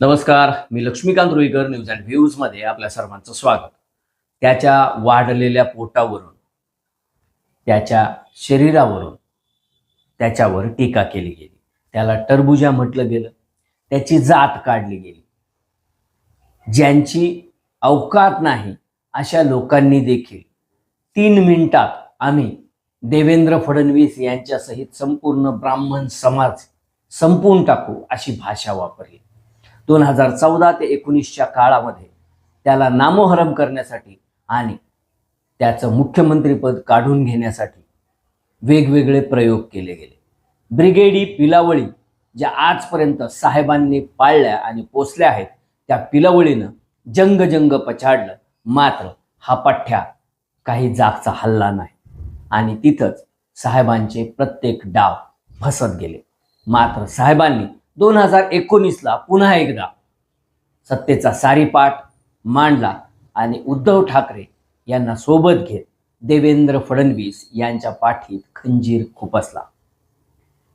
नमस्कार मी Laxmikant Ruikar news and व्ह्यूजमध्ये आपल्या सर्वांचं स्वागत. त्याच्या वाढलेल्या पोटावरून त्याच्या शरीरावरून त्याच्यावर टीका केली गेली. त्याला टरबुजा म्हटलं गेलं त्याची जात काढली गेली. ज्यांची अवकात नाही अशा लोकांनी देखील तीन मिनिटात आम्ही देवेंद्र फडणवीस यांच्यासहित संपूर्ण ब्राह्मण समाज संपवून टाकू अशी भाषा वापरली. दोन हजार चौदा ते एकोणीसच्या काळामध्ये त्याला नामोहरम करण्यासाठी आणि त्याचं मुख्यमंत्रीपद काढून घेण्यासाठी वेगवेगळे प्रयोग केले गेले. ब्रिगेडी पिलावळी ज्या आजपर्यंत साहेबांनी पाळल्या आणि पोचल्या आहेत त्या पिलावळीनं जंग जंग पछाडलं. मात्र हा पठ्ठ्या काही जागचा हल्ला नाही. आणि तिथंच साहेबांचे प्रत्येक डाव फसत गेले. मात्र साहेबांनी दोन हजार एकोणीसला पुन्हा एकदा सत्तेचा सारीपाठ मांडला आणि उद्धव ठाकरे यांना सोबत घेत देवेंद्र फडणवीस यांच्या पाठीत खंजीर खुपसला.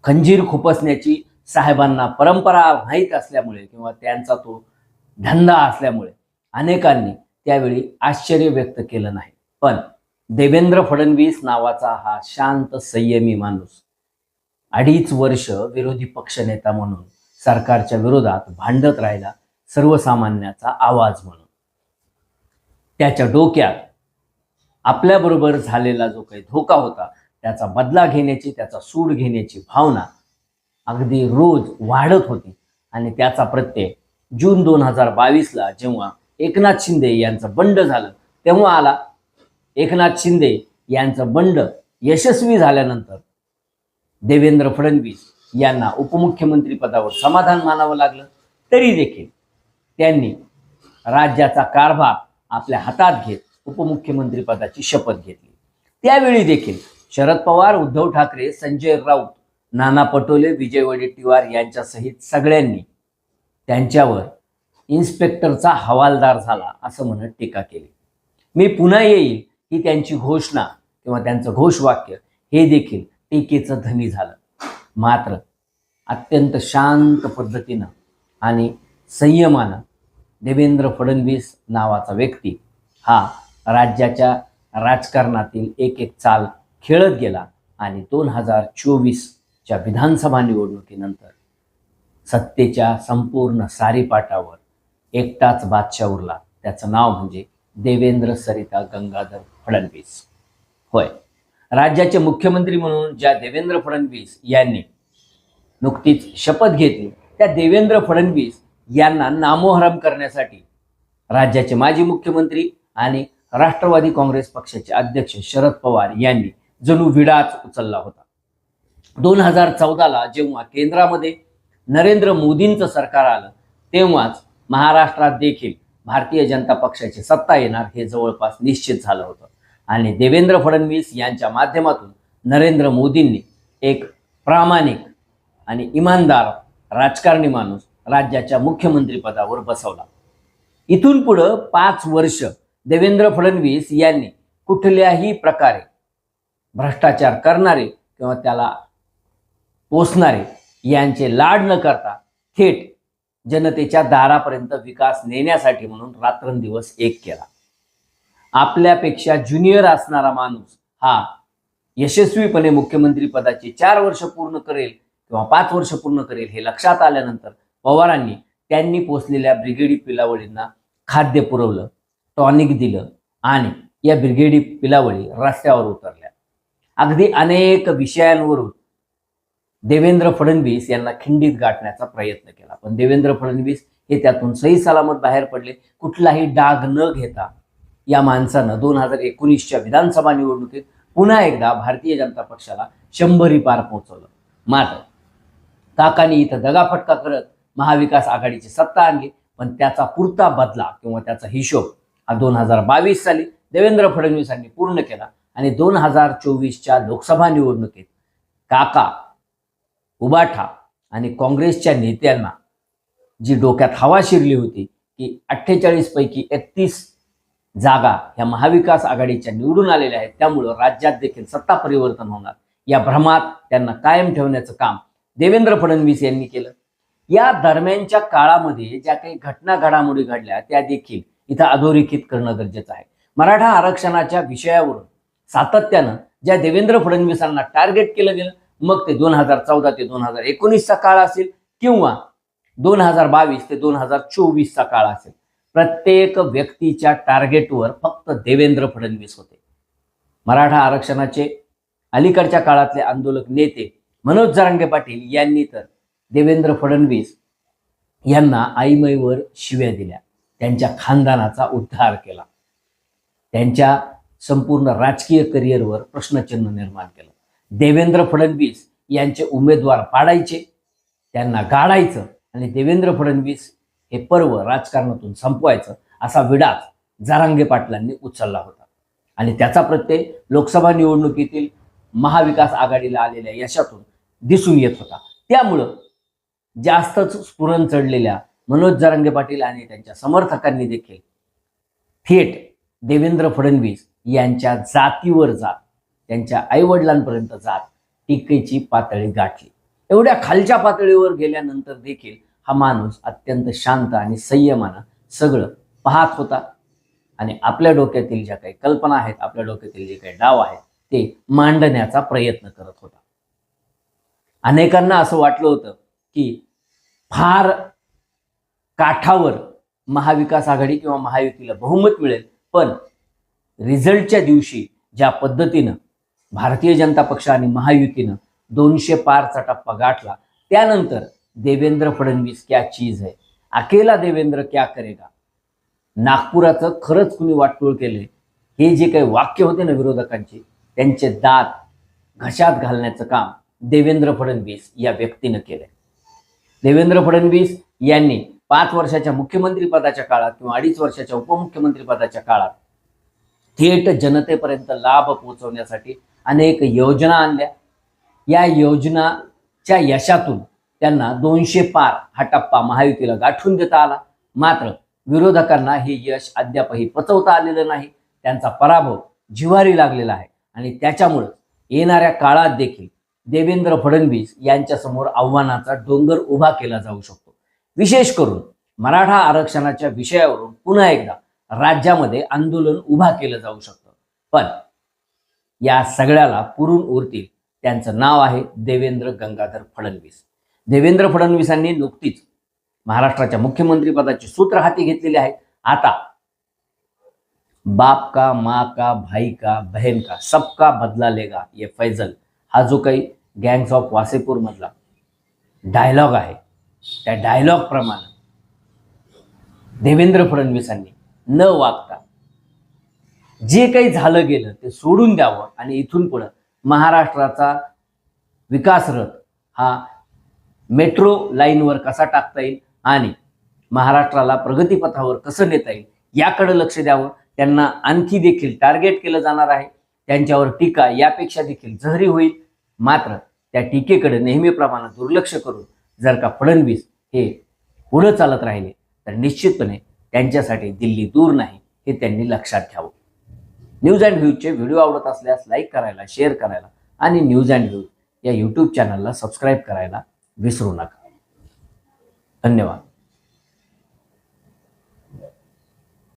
खंजीर खुपसण्याची साहेबांना परंपरा माहीत असल्यामुळे किंवा त्यांचा तो धंदा असल्यामुळे अनेकांनी त्यावेळी आश्चर्य व्यक्त केलं नाही. पण देवेंद्र फडणवीस नावाचा हा शांत संयमी माणूस अडीच वर्ष विरोधी पक्षनेता म्हणून सरकारच्या विरोधात भांडत राहिला सर्वसामान्याचा आवाज म्हणून. त्याच्या डोक्यात आपल्याबरोबर झालेला जो काही धोका होता त्याचा बदला घेण्याची त्याचा सूड घेण्याची भावना अगदी रोज वाढत होती. आणि त्याचा प्रत्यय जून दोन हजार बावीसला जेव्हा एकनाथ शिंदे यांचं बंड झालं तेव्हा आला. एकनाथ शिंदे यांचं बंड यशस्वी झाल्यानंतर देवेंद्र फडणवीस यांना उपमुख्यमंत्री पदावर समाधान मानावं लागलं तरी देखील त्यांनी राज्याचा कारभार आपल्या हातात घेत उपमुख्यमंत्री पदाची शपथ घेतली. त्यावेळी देखील शरद पवार उद्धव ठाकरे संजय राऊत नाना पटोले विजय वडेट्टीवार यांच्यासहित सगळ्यांनी त्यांच्यावर इन्स्पेक्टरचा हवालदार झाला असं म्हणत टीका केली. मी पुन्हा येईल ही त्यांची घोषणा किंवा त्यांचं घोषवाक्य हे देखील टीकेचं धनी झालं. मात्र अत्यंत शांत पद्धतीनं आणि संयमानं देवेंद्र फडणवीस नावाचा व्यक्ती हा राज्याच्या राजकारणातील एक एक चाल खेळत गेला आणि दोन हजार चोवीसच्या विधानसभा निवडणुकीनंतर सत्तेच्या संपूर्ण सारीपाटावर एकटाच बादशाह उरला. त्याचं नाव म्हणजे देवेंद्र सरिता गंगाधर फडणवीस. होय. राज्याचे मुख्यमंत्री म्हणून ज्या देवेंद्र फडणवीस यांनी नुकतीच शपथ घेतली. त्या देवेंद्र फडणवीस यांना नामोहरम करण्यासाठी राज्याचे माजी मुख्यमंत्री आणि राष्ट्रवादी काँग्रेस पक्षाचे अध्यक्ष शरद पवार यांनी जणू विडाच उचलला होता. दोन हजार चौदाला जेव्हा केंद्रामध्ये नरेंद्र मोदींचं सरकार आलं तेव्हाच महाराष्ट्रात देखील भारतीय जनता पक्षाची सत्ता येणार हे जवळपास निश्चित झालं होतं. आणि देवेंद्र फडणवीस यांच्या माध्यमातून नरेंद्र मोदींनी एक प्रामाणिक आणि इमानदार राजकारणी माणूस राज्याच्या मुख्यमंत्रीपदावर बसवला. इथून पुढं पाच वर्ष देवेंद्र फडणवीस यांनी कुठल्याही प्रकारे भ्रष्टाचार करणारे किंवा त्याला पोसणारे यांचे लाड न करता थेट जनतेच्या दारापर्यंत विकास नेण्यासाठी म्हणून रात्रंदिवस एक केला. आपल्यापेक्षा ज्युनियर असणारा माणूस हा यशस्वीपणे मुख्यमंत्री पदाची चार वर्ष पूर्ण करेल किंवा पाच वर्ष पूर्ण करेल हे लक्षात आल्यानंतर पवारांनी त्यांनी पोचलेल्या ब्रिगेडी पिलावळींना खाद्य पुरवलं टॉनिक दिलं आणि या ब्रिगेडी पिलावळी रस्त्यावर उतरल्या. अगदी अनेक विषयांवरून देवेंद्र फडणवीस यांना खिंडीत गाठण्याचा प्रयत्न केला. पण देवेंद्र फडणवीस हे त्यातून सही सलामत बाहेर पडले. कुठलाही डाग न घेता या माणसानं दोन हजार एकोणीसच्या विधानसभा निवडणुकीत पुन्हा एकदा भारतीय जनता पक्षाला शंभरी पार पोहोचवलं. मात्र काकानी इथं दगाफटका करत महाविकास आघाडीची सत्ता आणली. पण त्याचा पुरता बदला किंवा त्याचा हिशोब हा दोन हजार बावीस साली देवेंद्र फडणवीसांनी पूर्ण केला आणि दोन हजार चोवीसच्या लोकसभा निवडणुकीत काका उबाठा आणि काँग्रेसच्या नेत्यांना जी डोक्यात हवा शिरली होती की अठ्ठेचाळीस पैकी एकतीस जागा ह्या महाविकास आघाडीच्या निवडून आलेल्या आहेत त्यामुळं राज्यात देखील सत्ता परिवर्तन होणार. या भ्रमात त्यांना कायम ठेवण्याचं काम देवेंद्र फडणवीस यांनी केलं. या दरम्यानच्या काळामध्ये ज्या काही घटना घडामोडी घडल्या त्या देखील इथं अधोरेखित करणं गरजेचं आहे. मराठा आरक्षणाच्या विषयावरून सातत्यानं ज्या देवेंद्र फडणवीसांना टार्गेट केलं गेलं मग ते दोन हजार चौदा ते दोन हजार एकोणीसचा काळ असेल किंवा दोन हजार बावीस ते दोन हजार चोवीसचा काळ असेल. प्रत्येक व्यक्तीच्या टार्गेटवर फक्त देवेंद्र फडणवीस होते. मराठा आरक्षणाचे अलीकडच्या काळातले आंदोलक नेते मनोज जरांगे पाटील यांनी तर देवेंद्र फडणवीस यांना आईमईवर शिव्या दिल्या. त्यांच्या खानदानाचा उद्धार केला. त्यांच्या संपूर्ण राजकीय करिअरवर प्रश्नचिन्ह निर्माण केलं. देवेंद्र फडणवीस यांचे उमेदवार पाडायचे त्यांना गाडायचं आणि देवेंद्र फडणवीस हे पर्व राजकारणातून संपवायचं असा विडाच जारांगे पाटलांनी उचलला होता. आणि त्याचा प्रत्यय लोकसभा निवडणुकीतील महाविकास आघाडीला आलेल्या यशातून दिसून येत होता. त्यामुळं जास्तच स्फुरण चढलेल्या मनोज जरांगे पाटील आणि त्यांच्या समर्थकांनी देखील थेट देवेंद्र फडणवीस यांच्या जातीवर जात त्यांच्या आईवडिलांपर्यंत जात टीकेची पातळी गाठली. एवढ्या खालच्या पातळीवर गेल्यानंतर देखील हा माणूस अत्यंत शांत आणि संयमानं सगळं पाहत होता. आणि आपल्या डोक्यातील ज्या काही कल्पना आहेत आपल्या डोक्यातील जे काही डाव आहेत ते मांडण्याचा प्रयत्न करत होता. अनेकांना असं वाटलं होतं की फार काठावर महाविकास आघाडी किंवा महायुतीला बहुमत मिळेल पण रिझल्टच्या दिवशी ज्या पद्धतीनं भारतीय जनता पक्ष आणि महायुतीनं दोनशे पारचा टप्पा गाठला त्यानंतर देवेंद्र फडणवीस क्या चीज आहे अकेला देवेंद्र क्या करेगा? नागपुराचं खरंच कुणी वाटोळ केले हे जे काही वाक्य होते ना विरोधकांचे त्यांचे दात घशात घालण्याचं काम देवेंद्र फडणवीस या व्यक्तीनं केलंय. देवेंद्र फडणवीस यांनी पाच वर्षाच्या मुख्यमंत्री पदाच्या काळात किंवा अडीच वर्षाच्या उपमुख्यमंत्री पदाच्या काळात थेट जनतेपर्यंत लाभ पोहोचवण्यासाठी अनेक योजना आणल्या. या योजनाच्या यशातून त्यांना दोनशे पार हा टप्पा महायुतीला गाठून देता आला. मात्र विरोधकांना हे यश अद्यापही पचवता आलेलं नाही. त्यांचा पराभव जिवारी लागलेला आहे आणि त्याच्यामुळं येणाऱ्या काळात देखील देवेंद्र फडणवीस यांच्यासमोर आव्हानाचा डोंगर उभा केला जाऊ शकतो. विशेष करून मराठा आरक्षणाच्या विषयावरून पुन्हा एकदा राज्यामध्ये आंदोलन उभा केलं जाऊ शकतं. पण या सगळ्याला पुरून उरतील त्यांचं नाव आहे देवेंद्र गंगाधर फडणवीस. देवेंद्र फडणवीसांनी नुकतीच महाराष्ट्राच्या मुख्यमंत्रीपदाची सूत्र हाती घेतलेली आहेत आता बाप का माँ का भाई का बहन का सबका बदला लेगा ये फैजल. हा जो काही गँग्स ऑफ वासेपूर मधला डायलॉग आहे त्या डायलॉगप्रमाणे देवेंद्र फडणवीसांनी न वागता जे काही झालं गेलं ते सोडून द्यावं आणि इथून पुढं महाराष्ट्राचा विकासरथ हा मेट्रो लाईनवर कसा टाकता येईल आणि महाराष्ट्राला प्रगतीपथावर कसं नेता येईल याकडे लक्ष द्यावं. त्यांना आणखी देखील टार्गेट केलं जाणार आहे. त्यांच्यावर टीका यापेक्षा देखील जहरी होईल. मात्र त्या टीकेकडे नेहमीप्रमाणे दुर्लक्ष करून जर का फडणवीस हे पुढं चालत राहिले तर निश्चितपणे त्यांच्यासाठी दिल्ली दूर नाही हे त्यांनी लक्षात घ्यावं. न्यूज अँड व्ह्यूजचे व्हिडिओ आवडत असल्यास लाईक करायला शेअर करायला आणि न्यूज अँड व्ह्यूज या यूट्यूब चॅनलला सबस्क्राईब करायला विसरू नका. धन्यवाद.